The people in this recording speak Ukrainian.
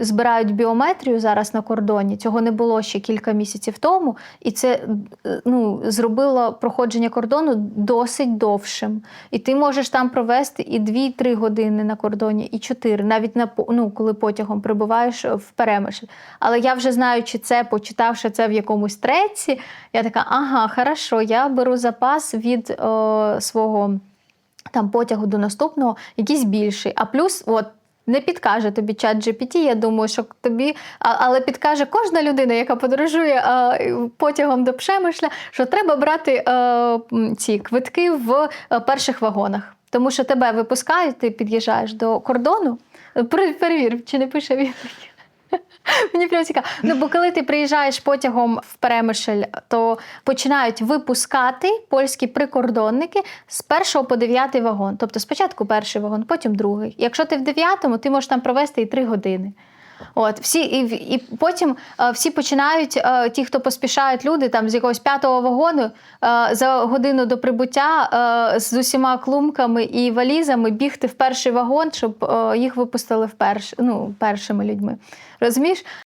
збирають біометрію зараз на кордоні. Цього не було ще кілька місяців тому, і це е, ну, зробило проходження кордону досить довшим. І ти можеш там провести і 2-3 години на кордоні, і 4, навіть на ну, коли потягом прибуваєш в Перемишль. Але я вже знаючи це, почитавши це в якомусь треці, я така, ага, хорошо, я беру запас від е, свого там потягу до наступного, якийсь більший. А плюс, от. Не підкаже тобі чат GPT, я думаю, що тобі, але підкаже кожна людина, яка подорожує потягом до Пшемишля, що треба брати е, ці квитки в е, перших вагонах. Тому що тебе випускають, ти під'їжджаєш до кордону. Пере- Перевір, чи не пише він. Мені прям цікаво. Ну, бо коли ти приїжджаєш потягом в Перемишль, то починають випускати польські прикордонники з першого по дев'ятий вагон. Тобто спочатку перший вагон, потім другий. Якщо ти в дев'ятому, ти можеш там провести і три години. От, всі, і, і потім е, всі починають, е, ті, хто поспішають люди там з якогось п'ятого вагону е, за годину до прибуття е, з усіма клумками і валізами бігти в перший вагон, щоб е, їх випустили вперше, ну, першими людьми. Розумієш?